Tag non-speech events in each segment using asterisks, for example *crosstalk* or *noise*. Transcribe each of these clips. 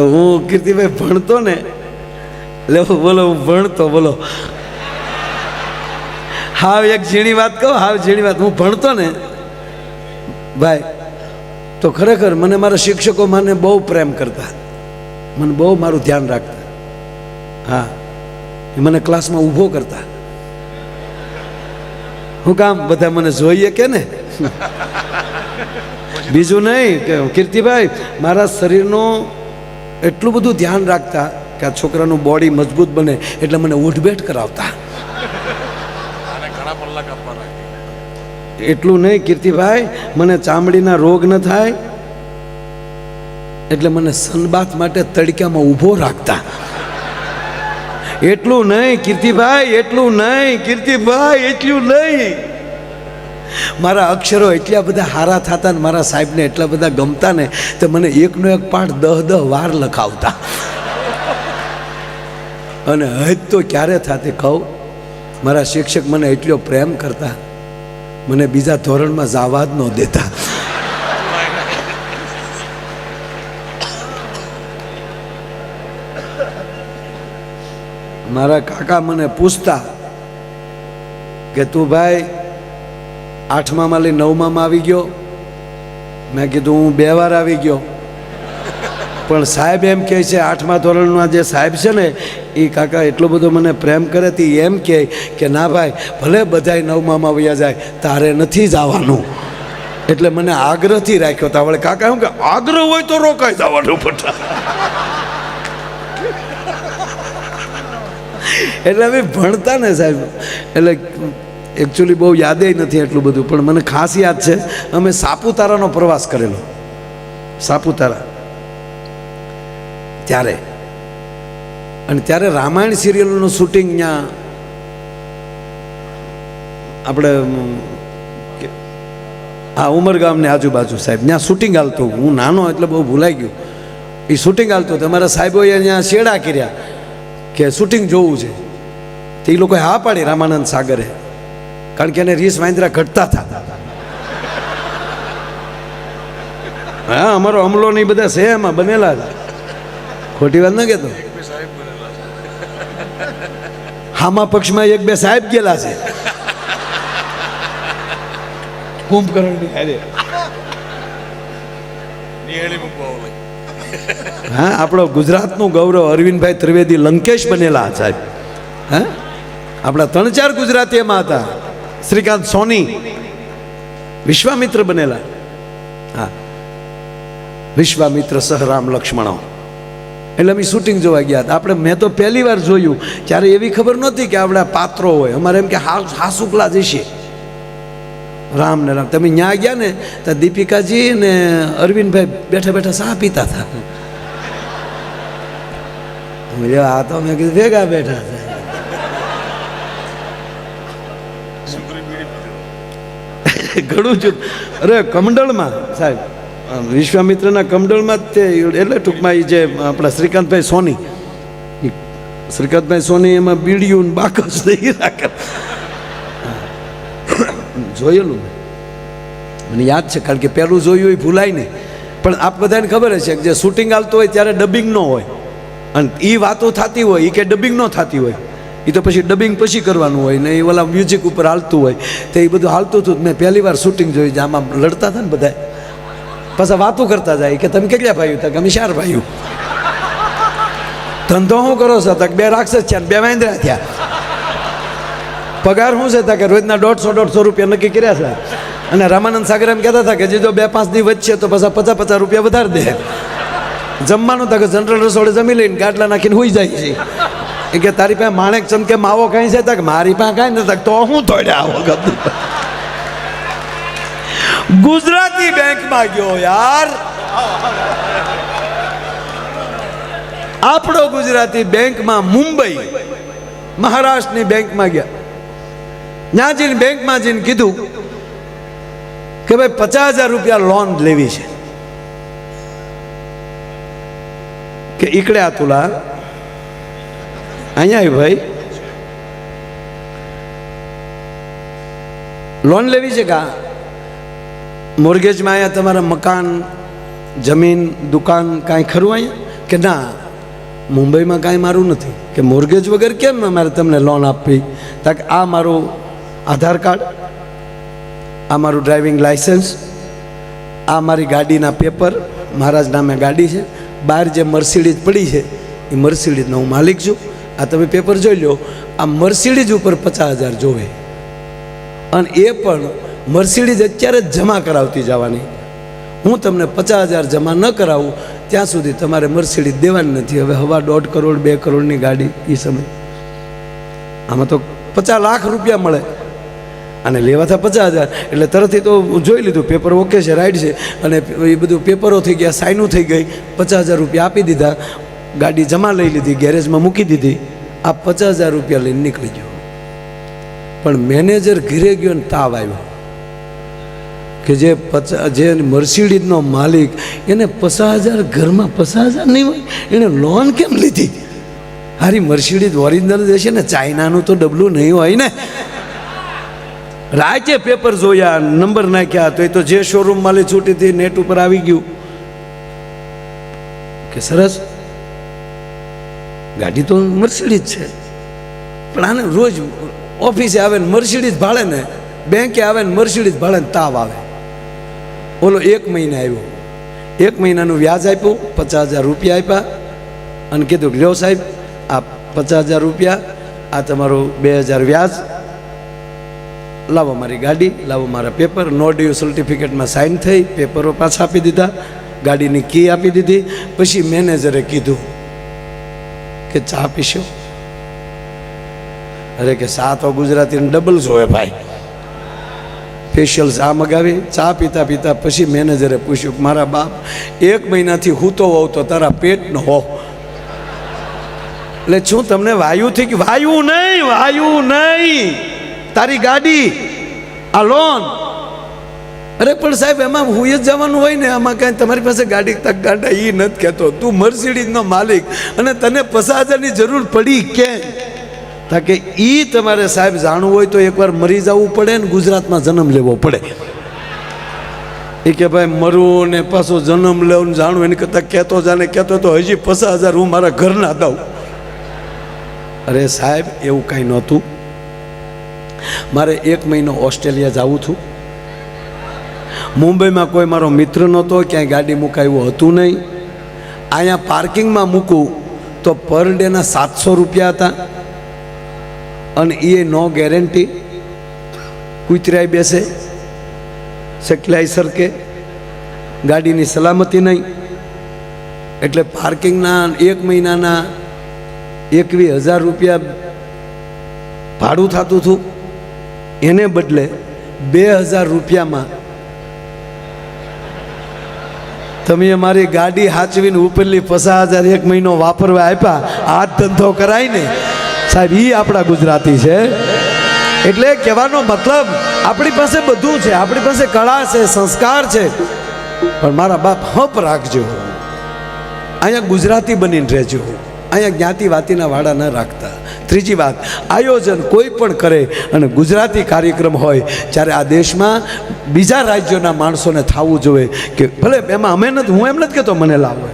હું કીર્તિભાઈ ભણતો ને, એટલે બોલો, હું ભણતો, બોલો. હાવ એક ઝીણી વાત કહો, હાવ ઝીણી વાત. હું ભણતો ને, ભાઈ, તો ખરેખર મને મારા શિક્ષકો મને બહુ પ્રેમ કરતા. મને બહુ મારું ધ્યાન રાખતા. હા, એ મને ક્લાસમાં ઊભો કરતા. હું કામ બધા મને જોઈએ કે ને? બીજું નહીં, કે કીર્તિભાઈ, મારા શરીરનું એટલું બધું ધ્યાન રાખતા કે આ છોકરાનું બોડી મજબૂત બને એટલે મને ઉઠબેઠ કરાવતા. એટલું નહીં કીર્તિભાઈ મને ચામડીના રોગ ન થાય એટલે મને સનબાથ માટે તડક્યામાં ઊભો રાખતા. એટલું નહીં કીર્તિભાઈ એટલું નહીં કીર્તિભાઈ એટલું નહીં. મારા અક્ષરો એટલા બધા હારા થતા ને મારા સાહેબને એટલા બધા ગમતા ને તો મને એકનો એક પાઠ દહ દહ વાર લખાવતા. અને હજ તો ક્યારે થાતે કહું? મારા શિક્ષક મને એટલો પ્રેમ કરતા. મને બીજા ધોરણમાં જવા જ ન દેતા. મારા કાકા મને પૂછતા કે તું ભાઈ આઠમામાં લઈ નવમામાં આવી ગયો. મેં કીધું, હું બે વાર આવી ગયો. પણ સાહેબ એમ કહે છે, આઠમા ધોરણના જે સાહેબ છે ને, એ કાકા એટલો બધો મને પ્રેમ કરે તે એમ કહે કે, ના ભાઈ, ભલે બધાય નવમામાં વયા જાય, તારે નથી જવાનું. એટલે મને આગ્રહથી રાખ્યો તા. વળે કાકા એમ કે આગ્રહ હોય તો રોકાઈ જવાનું પટા. એટલે અમે ભણતા ને સાહેબ. એટલે એકચ્યુઅલી બહુ યાદે નથી એટલું બધું, પણ મને ખાસ યાદ છે, અમે સાપુતારાનો પ્રવાસ કરેલો. સાપુતારા. ત્યારે. અને ત્યારે રામાયણ સિરિયલનું શૂટિંગ ત્યાં આપણે હા ઉમરગામની આજુબાજુ સાહેબ, ત્યાં શૂટિંગ હાલતું હું નાનો એટલે બહુ ભૂલાઈ ગયું. એ શૂટિંગ હાલતું તમારા સાહેબોએ ત્યાં શેડા કર્યા કે શૂટિંગ જોવું છે. તે એ લોકોએ હા પાડી રામાનંદ સાગરે. કારણ કે એને રીસ વાંદરા ઘટતા હતા. હા અમારો અમલો નહીં બધા છે એમાં બનેલા હતા. ખોટી વાત ન કહેતો. સાહેબ હામા પક્ષમાં એક બે સાહેબ ગયેલા છે. કુંભકર્ણની હારે. હા આપણો ગુજરાતનું ગૌરવ અરવિંદભાઈ ત્રિવેદી લંકેશ બનેલા સાહેબ. હા? આપણા ત્રણ ચાર ગુજરાતી એમાં હતા. શ્રીકાંત સોની. વિશ્વામિત્ર બનેલા. હા. વિશ્વામિત્ર સહ રામ લક્ષ્મણો. એટલે અમે શૂટિંગ જોવા ગયા હતા. આપણે મેં તો પહેલી વાર જોયું. ત્યારે એવી ખબર નહોતી કે આપણા પાત્રો હોય. અમારે એમ કે હા હાસુકલા જશે રામ ને રામ. તમે ન્યા ગયા ને, તો દીપિકાજી ને અરવિંદભાઈ બેઠા બેઠા સા પીતા હતા. આ તો મેં કીધું ભેગા બેઠા છે સુગરી બીડી પીધો ઘણું જ. અરે, કમંડળમાં, સાહેબ. વિશ્વામિત્રના કમંડળમાં જ તે, એટલે ટૂંકમાં એ જે આપણા શ્રીકાંતભાઈ સોની. શ્રીકાંતભાઈ સોની એમાં બીડિયું બાકસ નહીં રાખે. જોયેલું. મને યાદ છે, કારણ કે પહેલું જોયું એ ભૂલાય નહીં. પણ આપ બધાને ખબર છે કે જે શૂટિંગ આવતું હોય ત્યારે ડબિંગ ન હોય. અને એ વાતો થતી હોય એ કે ડબિંગ ન થતી હોય. એ તો પછી ડબિંગ પછી કરવાનું હોય ને એ ઓલા મ્યુઝિક ઉપર હાલતું હોય. તો એ બધું હાલતું હતું મેં પહેલી વાર શૂટિંગ જોઈ છે. આમાં લડતા હતા ને બધા. પાછા વાતો કરતા જાય કે તમે કેટલા ભાઈઓ? તક અમે ચાર ભાઈઓ. ધંધો શું કરો છો? તક બે રાક્ષસ છે બે વાંદરા થયા. પગાર શું છે? તા કે રોજના દોઢસો દોઢસો રૂપિયા નક્કી કર્યા છે. અને રામાનંદ સાગર એમ કહેતા હતા કે જે જો બે, પાંચ દી વધશે તો પાછા પચાસ પચાસ રૂપિયા વધારે દે. જમવાનું તા જનરલ રસોડે જમી લઈને ગાટલા નાખીને હોઈ જાય છે. એ કે તારી પાસે માણેક ચંદ કે માવો કાંઈ છે? તક મારી પાસે કાંઈ નથી તો હું તોડ્યા આવો ગબ્બર ગુજરાતી બેંકમાં ગયો યાર. આપણો ગુજરાતી બેંકમાં મુંબઈ, મહારાષ્ટ્રની બેંકમાં ગયા. ત્યાં જઈને બેંકમાં જઈને કીધું કે ભાઈ પચાસ હજાર રૂપિયા લોન લેવી છે. કે ઈકડ્યા તુલા અહીંયા ભાઈ? લોન લેવી છે કા? મોર્ગેજમાં અહીંયા તમારા મકાન, જમીન, દુકાન કાંઈ ખરું અહીંયા? કે ના? મુંબઈમાં કાંઈ મારું નથી. કે મોર્ગેજ વગર કેમ અમારે તમને લોન આપવી? તાકે આ મારું આધાર કાર્ડ, આ મારું ડ્રાઇવિંગ લાઇસન્સ આ મારી ગાડીના પેપર મારા જ નામે ગાડી છે. બહાર જે મર્સિડીઝ પડી છે, એ મર્સિડીઝનો હું માલિક છું. આ તમે પેપર જોઈ લો, આ મર્સિડીઝ ઉપર પચાસ હજાર જોવે. અને એ પણ મર્સિડીઝ અત્યારે જ જમા કરાવતી જવાની. હું તમને પચાસ હજાર જમા ન કરાવું, ત્યાં સુધી તમારે મર્સિડીઝ દેવાની નથી. હવે હવા દોઢ કરોડ, બે કરોડની ગાડી એ સમય. આમાં તો પચાસ લાખ રૂપિયા મળે. અને લેવા હતા પચાસ હજાર. એટલે તરતથી તો જોઈ લીધું પેપર ઓકે છે રાઈટ છે. અને એ બધું પેપરો થઈ ગયા સાઇનું થઈ ગઈ. પચાસ હજાર રૂપિયા આપી દીધા. ગાડી જમા લઈ લીધી, ગેરેજમાં મૂકી દીધી. આ પચાસ હજાર રૂપિયા લઈને નીકળી ગયો. પણ મેનેજર ઘીરે ગયો ને તાવ આવ્યો. કે જે પચાસ જે મર્સિડીઝનો માલિક, એને પચાસ હજાર, ઘરમાં પચાસ હજાર નહીં હોય એણે લોન કેમ લીધી? હારી મર્સિડીઝ ઓરિજિનલ જે છે ને, ચાઇનાનું તો ડબલું નહીં હોય ને. રાતે પેપર જોયા, નંબર નાખ્યા, તો એ તો જે શોરૂમ માલી છૂટી હતી, નેટ ઉપર આવી ગયું. કે સરસ? ગાડી તો મર્સિડીઝ છે. પણ આને રોજ ઓફિસે આવે ને મર્સિડીઝ ભાડે ને બેંકે આવે ને મર્સિડીઝ ભાડે ને તાવ આવે. ઓલો એક મહિને આવ્યો. એક મહિનાનું વ્યાજ આપ્યું, પચાસ હજાર રૂપિયા આપ્યા અને કીધું લ્યો સાહેબ, આ પચાસ હજાર રૂપિયા, આ તમારું બે હજાર વ્યાજ. લાવો મારી ગાડી, લાવો મારા પેપર. નો ડ્યુ સર્ટિફિકેટમાં સાઇન થઈ, પેપરો પાછા આપી દીધા, ગાડીની કી આપી દીધી. પછી મેનેજરે કીધું કે ચા પીશો? અરે કે ચા તો ગુજરાતીને ડબલ જોવે ભાઈ. સ્પેશિયલ ચા મગાવી, ચા પીતા પીતા પછી મેનેજરે પૂછ્યું કે મારા બાપ, એક મહિનાથી હું તો હોઉં તો તારા પેટનો હો. એટલે શું તમને વાયુ થઈ કે વાયુ નહીં વાયુ નહીં. તારી ગાડી, આ લોન. અરે, પણ સાહેબ, એમાં હું જ જવાનું હોય ને, આમાં કાંઈ તમારી પાસે ગાડી તક ગાડા એ નથી કહેતો. તું મર્સિડીઝનો માલિક અને તને પચાસ હજારની જરૂર પડી કેમ? તાકે એ તમારે સાહેબ જાણવું હોય તો એકવાર મરી જવું પડે ને ગુજરાતમાં જન્મ લેવો પડે. એ કે ભાઈ મરવું ને પાછો જન્મ લેવું જાણવું, એને કરતાં કહેતો જાને કહેતો તો હજી પચાસ હજાર હું મારા ઘરના દઉં. અરે સાહેબ, એવું કાંઈ નહોતું. મારે એક મહિનો ઓસ્ટ્રેલિયા જવું હતું મુંબઈમાં કોઈ મારો મિત્ર નહોતો, ક્યાંય ગાડી મુકાયું હતું નહીં. અહીંયા પાર્કિંગમાં મૂકું તો પર ડેના સાતસો રૂપિયા હતા અને એ નો ગેરંટી. કુતરાઈ બેસે સેકલાઈ સરકે, ગાડીની સલામતી નહીં. એટલે પાર્કિંગના એક મહિનાના એકવીસ હજાર રૂપિયા ભાડું થતું હતું. એને બદલે બે હજાર રૂપિયામાં તમે મારી ગાડી હાચવીને ઉપરલી પચાસ હજાર એક મહિનો વાપરવા આપ્યા. આ ધંધો કરાય ને. સાહેબ એ આપણા ગુજરાતી છે. એટલે કહેવાનો મતલબ, આપણી પાસે બધું છે. આપણી પાસે કળા છે, સંસ્કાર છે. પણ મારા બાપ હપ રાખજો. અહીંયા ગુજરાતી બનીને રહેજો. અહીંયા જ્ઞાતિ વાતીના વાડા ન રાખતા. ત્રીજી વાત, આયોજન કોઈ પણ કરે અને ગુજરાતી કાર્યક્રમ હોય, જ્યારે આ દેશમાં બીજા રાજ્યોના માણસોને થવું જોઈએ કે ભલે એમાં અમે નથી, હું એમ નથી કહેતો, મને લાવો.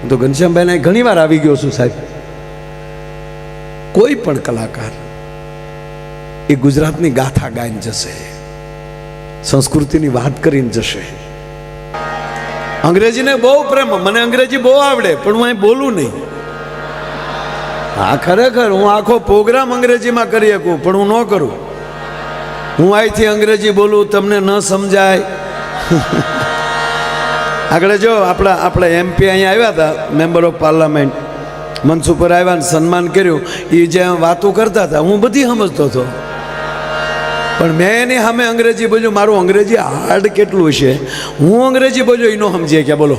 હું તો ઘનશ્યામભાઈને ઘણી વાર આવી ગયો છું સાહેબ. કોઈ પણ કલાકાર એ ગુજરાતની ગાથા ગાઈને જશે, સંસ્કૃતિની વાત કરીને જશે. અંગ્રેજીને બહુ પ્રેમ, મને અંગ્રેજી બહુ આવડે, પણ હું અહીં બોલું નહીં. હા, ખરેખર, હું આખો પ્રોગ્રામ અંગ્રેજીમાં કરી શકું, પણ હું ન કરું. હું અહીંથી અંગ્રેજી બોલું, તમને ન સમજાય. *laughs* આગળ જો, આપણા, આપણે એમપી અહીંયા આવ્યા હતા મેમ્બર ઓફ પાર્લામેન્ટ મનસુખ પર આવ્યા સન્માન કર્યું. એ જે વાતો કરતા હતા, હું બધી સમજતો હતો. પણ મેં એની સામે અંગ્રેજી બોલ્યું, મારું અંગ્રેજી હાર્ડ કેટલું છે? હું અંગ્રેજી બોલ્યો એનો સમજીએ. કે બોલો.